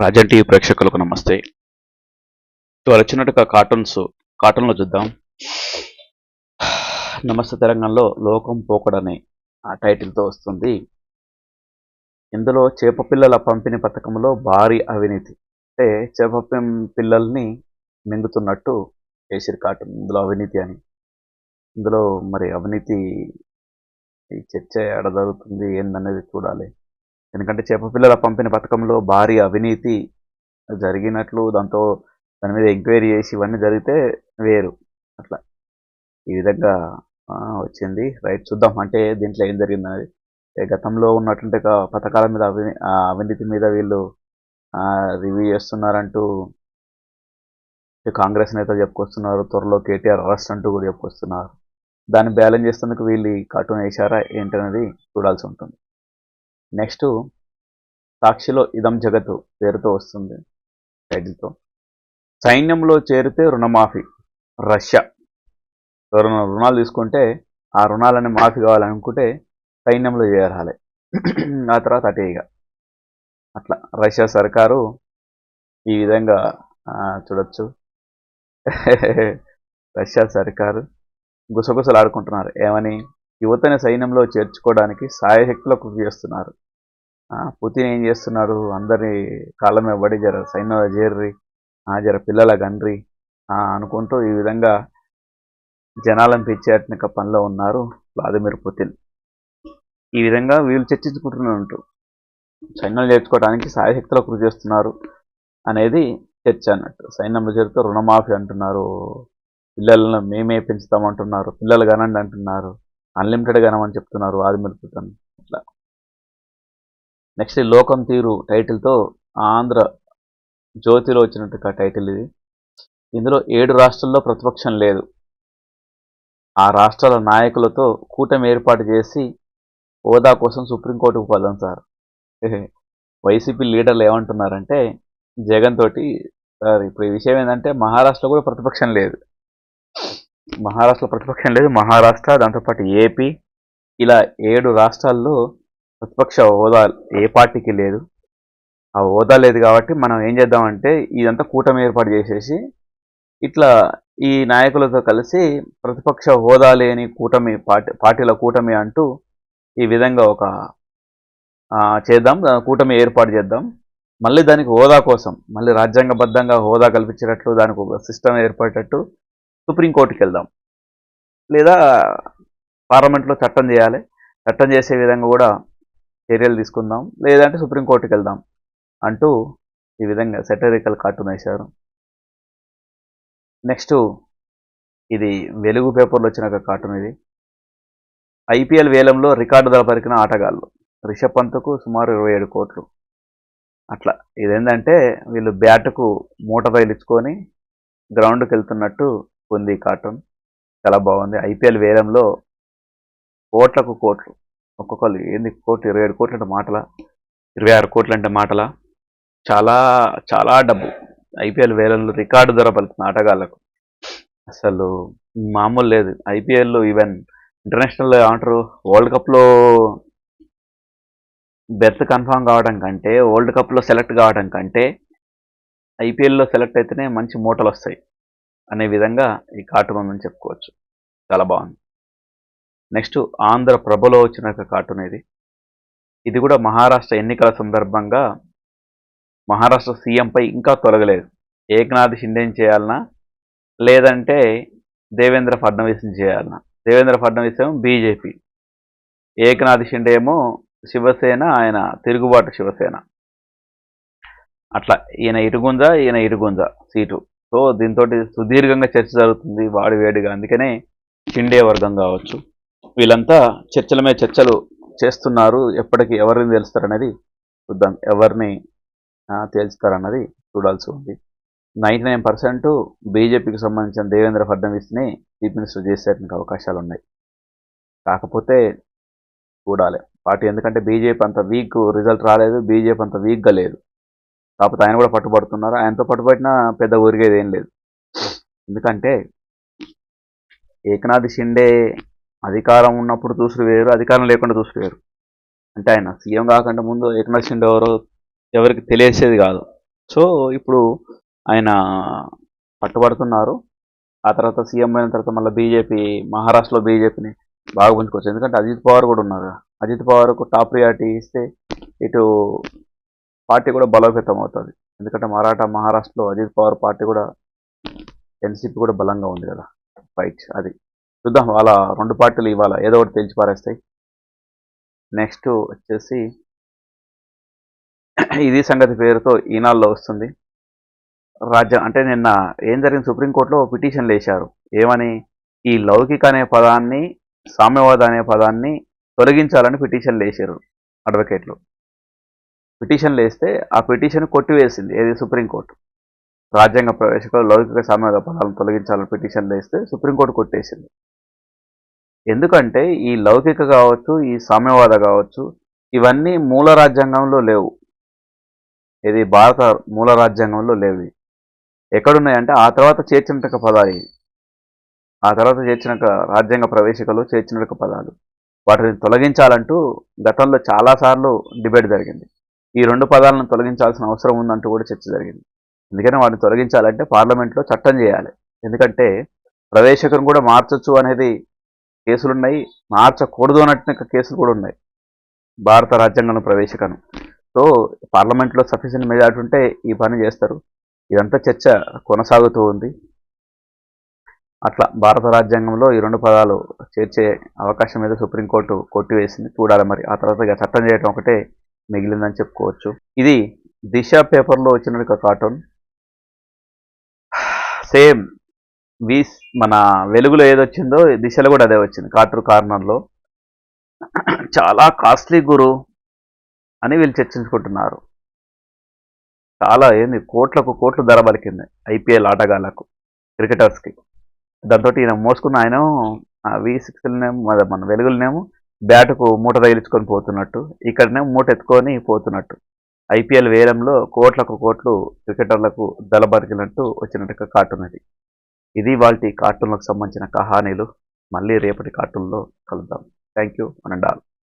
Rajan TV ప్రేక్షకులకు నమస్తే. ఇవాళ వచ్చినట్టుగా కార్టూన్స్ కార్టూన్లో చూద్దాం. నమస్తే తెలంగాణలో లోకం పోకడనే ఆ టైటిల్తో వస్తుంది. ఇందులో చేప పిల్లల పంపిణీ పథకంలో భారీ అవినీతి. అంటే చేప పిల్లల్ని మింగుతున్నట్టు చేసిరు కార్టూన్. ఇందులో అవినీతి అని. ఇందులో మరి అవినీతి చర్చ ఎడ జరుగుతుంది ఏందనేది చూడాలి. ఎందుకంటే చేప పిల్లల పథకంలో భారీ అవినీతి జరిగినట్లు దాంతో దాని మీద ఎంక్వైరీ చేసి ఇవన్నీ జరిగితే వేరు. అట్లా. ఈ విధంగా వచ్చింది. రైట్ చూద్దాం. అంటే దీంట్లో ఏం జరిగింది గతంలో ఉన్నటువంటి పథకాల మీద అవినీతి మీద వీళ్ళు రివ్యూ చేస్తున్నారంటూ కాంగ్రెస్ నేతలు చెప్పుకొస్తున్నారు. త్వరలో కేటీఆర్ అరెస్ట్ అంటూ కూడా చెప్పుకొస్తున్నారు. దాన్ని బ్యాలెన్స్ చేసేందుకు వీళ్ళు కార్టూన్ వేశారా ఏంటనేది చూడాల్సి ఉంటుంది. నెక్స్ట్ సాక్షిలో ఇదం జగత్తు పేరుతో వస్తుంది టైటిల్తో. సైన్యంలో చేరితే రుణమాఫీ రష్యా. ఎవరైనా రుణాలు తీసుకుంటే ఆ రుణాలని మాఫీ కావాలనుకుంటే సైన్యంలో చేరాలి. ఆ తర్వాత అటే అట్లా రష్యా సర్కారు ఈ విధంగా చూడొచ్చు. రష్యా సర్కారు గుసగుసలు ఆడుకుంటున్నారు ఏమని? యువతని సైన్యంలో చేర్చుకోవడానికి సాయశక్తిలో కృషి చేస్తున్నారు. పుతిన్ ఏం చేస్తున్నాడు? అందరి కాళ్ళ మీద పడి జర సైన్యంలో చేర్రి ఆ, జర పిల్లల గండ్రి అనుకుంటూ ఈ విధంగా జనాలను పిచ్చేట్నిక పనిలో ఉన్నారు వ్లాదిమిర్ పుతిన్. ఈ విధంగా వీళ్ళు చర్చించుకుంటున్నట్టు సైన్యం చేర్చుకోవడానికి సాయశక్తిలో కృషి చేస్తున్నారు అనేది చర్చ అన్నట్టు. సైన్యంలో చేరితే రుణమాఫీ అంటున్నారు పిల్లలను మేమే పెంచుతామంటున్నారు పిల్లలు కనండి అంటున్నారు అన్లిమిటెడ్ కనమని చెప్తున్నారు వ్లాదిమిర్ పుతిన్. ఇట్లా నెక్స్ట్ లోకం తీరు టైటిల్తో ఆంధ్ర జ్యోతిలో వచ్చినట్టు టైటిల్ ఇది. ఇందులో ఏడు రాష్ట్రాల్లో ప్రతిపక్షం లేదు. ఆ రాష్ట్రాల నాయకులతో కూటమి ఏర్పాటు చేసి హోదా కోసం సుప్రీంకోర్టుకు పోదాం సార్. వైసీపీ లీడర్లు ఏమంటున్నారంటే జగన్ తోటి సార్ ఇప్పుడు ఈ విషయం ఏంటంటే మహారాష్ట్ర కూడా ప్రతిపక్షం లేదు. మహారాష్ట్ర ప్రతిపక్షం లేదు. మహారాష్ట్ర దాంతోపాటు ఏపీ ఇలా ఏడు రాష్ట్రాల్లో ప్రతిపక్ష హోదా ఏ పార్టీకి లేదు. ఆ హోదా లేదు కాబట్టి మనం ఏం చేద్దామంటే ఇదంతా కూటమి ఏర్పాటు చేసేసి ఇట్లా ఈ నాయకులతో కలిసి ప్రతిపక్ష హోదా లేని కూటమి పార్టీ పార్టీల కూటమి అంటూ ఈ విధంగా ఒక చేద్దాం కూటమి ఏర్పాటు చేద్దాం. మళ్ళీ దానికి హోదా కోసం మళ్ళీ రాజ్యాంగబద్ధంగా హోదా కల్పించేటట్లు దానికి ఒక సిస్టమ్ ఏర్పడేటట్టు సుప్రీంకోర్టుకి వెళ్దాం. లేదా పార్లమెంట్లో చట్టం చేయాలి. చట్టం చేసే విధంగా కూడా చర్యలు తీసుకుందాం. లేదంటే సుప్రీంకోర్టుకి వెళ్దాం అంటూ ఈ విధంగా సెటరికల్ కార్టూన్ వేశారు. నెక్స్ట్ ఇది వెలుగు పేపర్లో వచ్చిన ఒక కార్టూన్ ఇది. ఐపీఎల్ వేలంలో రికార్డు ధర పరికిన ఆటగాళ్ళు. రిషబ్ పంత్కు సుమారు ఇరవై ఏడు కోట్లు. అట్లా. ఇదేంటంటే వీళ్ళు బ్యాట్కు మూట రైలు ఇచ్చుకొని గ్రౌండ్కి వెళ్తున్నట్టు ఉంది కార్టూన్ చాలా బాగుంది. ఐపీఎల్ వేలంలో కోట్లకు కోట్లు. ఒక్కొక్కరు ఏంది కోట్లు? ఇరవై ఏడు కోట్లు అంటే మాటల? ఇరవై ఆరు కోట్లు అంటే మాటల? చాలా చాలా డబ్బు. ఐపీఎల్ వేలల్లో రికార్డు ధర పలుకుతున్న ఆటగాళ్ళకు అసలు మామూలు లేదు. ఐపీఎల్లో ఈవెన్ ఇంటర్నేషనల్ ఏమంటారు? వరల్డ్ కప్లో బెర్త్ కన్ఫామ్ కావడం కంటే వరల్డ్ కప్లో సెలెక్ట్ కావడం కంటే ఐపీఎల్లో సెలెక్ట్ అయితేనే మంచి మూటలు వస్తాయి అనే విధంగా ఈ కార్టూన్ ఉందని చెప్పుకోవచ్చు. చాలా బాగుంది. నెక్స్ట్ ఆంధ్ర ప్రభలో వచ్చిన ఒక కార్టూన్ ఇది. ఇది కూడా మహారాష్ట్ర ఎన్నికల సందర్భంగా మహారాష్ట్ర సీఎంపై ఇంకా తొలగలేదు. ఏకనాథ్ షిండేని చేయాలన్నా లేదంటే దేవేంద్ర ఫడ్నవీస్ని చేయాలన్నా దేవేంద్ర ఫడ్నవీస్ ఏమో బీజేపీ. ఏకనాథ్ షిండే ఏమో శివసేన ఆయన తిరుగుబాటు శివసేన. అట్లా ఈయన ఇటుగుంజ ఈయన ఇటుగుంజ సీటు. సో దీంతో సుదీర్ఘంగా చర్చ జరుగుతుంది వాడి వేడిగా. అందుకనే షిండే వర్గం కావచ్చు. వీళ్ళంతా చర్చల మీద చర్చలు చేస్తున్నారు. ఎప్పటికీ ఎవరిని తెలుస్తారనేది చూద్దాం. ఎవరిని తేల్చుతారన్నది చూడాల్సి ఉంది. నైంటీ నైన్ పర్సెంట్ బీజేపీకి సంబంధించిన దేవేంద్ర ఫడ్నవీస్ని చీఫ్ మినిస్టర్ చేసేటువంటి అవకాశాలు ఉన్నాయి కాకపోతే చూడాలి. పార్టీ ఎందుకంటే బీజేపీ అంత వీక్ రిజల్ట్ రాలేదు బీజేపీ అంత వీక్గా లేదు. కాకపోతే ఆయన కూడా పట్టుబడుతున్నారు. ఆయనతో పట్టుబట్టినా పెద్ద ఊరిగేది ఏం లేదు. ఎందుకంటే ఏకనాథ్ షిండే అధికారం ఉన్నప్పుడు చూసుడు వేరు అధికారం లేకుండా చూసుడు వేరు అంటే ఆయన సీఎం కాకుండా ముందు ఏకనాథ్ ఎవరో ఎవరికి తెలియసేది కాదు. సో ఇప్పుడు ఆయన పట్టుబడుతున్నారు. ఆ తర్వాత సీఎం అయిన తర్వాత మళ్ళీ బీజేపీ మహారాష్ట్రలో బీజేపీని బాగా పుంజుకోవచ్చు ఎందుకంటే అజిత్ పవార్ కూడా ఉన్నారు. అజిత్ పవార్కు టాప్ ప్రియారిటీ ఇస్తే ఇటు పార్టీ కూడా బలోపేతం అవుతుంది. ఎందుకంటే మరాఠా మహారాష్ట్రలో అజిత్ పవార్ పార్టీ కూడా ఎన్సీపీ కూడా బలంగా ఉంది కదా. ఫైట్ అది. చూద్దాం వాళ్ళ రెండు పార్టీలు ఇవాళ ఏదో ఒకటి తెలిసి పారేస్తాయి. నెక్స్ట్ వచ్చేసి ఇది సంగతి పేరుతో ఈనాల్లో వస్తుంది. రాజ్యం అంటే నిన్న ఏం జరిగింది? సుప్రీంకోర్టులో పిటిషన్లు వేశారు ఏమని? ఈ లౌకిక అనే పదాన్ని సామ్యవాద అనే పదాన్ని తొలగించాలని పిటిషన్లు వేశారు అడ్వకేట్లు. పిటిషన్లు వేస్తే ఆ పిటిషన్ కొట్టివేసింది ఏది? సుప్రీంకోర్టు. రాజ్యాంగ ప్రవేశకులు లౌకిక సామ్యవాద పదాలను తొలగించాలని పిటిషన్లు వేస్తే సుప్రీంకోర్టు కొట్టేసింది. ఎందుకంటే ఈ లౌకిక కావచ్చు ఈ సామ్యవాద కావచ్చు ఇవన్నీ మూల రాజ్యాంగంలో లేవు. ఇది భారత మూల రాజ్యాంగంలో లేవు. ఎక్కడున్నాయంటే ఆ తర్వాత చేర్చిన పదాలు. ఆ తర్వాత చేర్చిన రాజ్యాంగ ప్రవేశికలు చేర్చినటక పదాలు. వాటిని తొలగించాలంటూ గతంలో చాలాసార్లు డిబేట్ జరిగింది. ఈ రెండు పదాలను తొలగించాల్సిన అవసరం ఉందంటూ కూడా చర్చ జరిగింది. అందుకని వాటిని తొలగించాలంటే పార్లమెంట్లో చట్టం చేయాలి. ఎందుకంటే ప్రవేశకును కూడా మార్చొచ్చు అనేది కేసులున్నాయి. మార్చకూడదు అన్నట్టు కేసులు కూడా ఉన్నాయి. భారత రాజ్యాంగంలో ప్రవేశికను. సో పార్లమెంట్లో సఫిషియెంట్ మెజార్టీ ఉంటే ఈ పని చేస్తారు. ఇదంతా చర్చ కొనసాగుతూ ఉంది. అట్లా భారత రాజ్యాంగంలో ఈ రెండు పదాలు చేర్చే అవకాశం మీద సుప్రీంకోర్టు కొట్టివేసింది. చూడాలి మరి. ఆ తర్వాత ఇక చట్టం చేయడం ఒకటే మిగిలిందని చెప్పుకోవచ్చు. ఇది దిశ పేపర్లో వచ్చిన ఒక కార్టూన్. సేమ్ వి మన వెలుగులో ఏదొచ్చిందో దిశలో కూడా అదే వచ్చింది. కార్టూన్ కార్నర్లో. చాలా కాస్ట్లీ గురు అని వీళ్ళు చర్చించుకుంటున్నారు. చాలా ఏంది కోట్లకు కోట్లు ధర పలికింది ఐపీఎల్ ఆటగాళ్ళకు క్రికెటర్స్కి. దాంతో ఈయన మోసుకున్న ఆయన వి సిక్స్నేమో అదే మన వెలుగులనేమో బ్యాటుకు మూట తగిలించుకొని పోతున్నట్టు ఇక్కడనేమో మూట ఎత్తుకొని పోతున్నట్టు. ఐపీఎల్ వేలంలో కోట్లకు కోట్లు క్రికెటర్లకు దళబరికినట్టు వచ్చినట్టుగా కార్టూన్ అది. ఇది వాళ్ళ కార్టూన్లకు సంబంధించిన కహానీలు. మళ్ళీ రేపటి కార్టూన్లో కలుద్దాం. Thank you and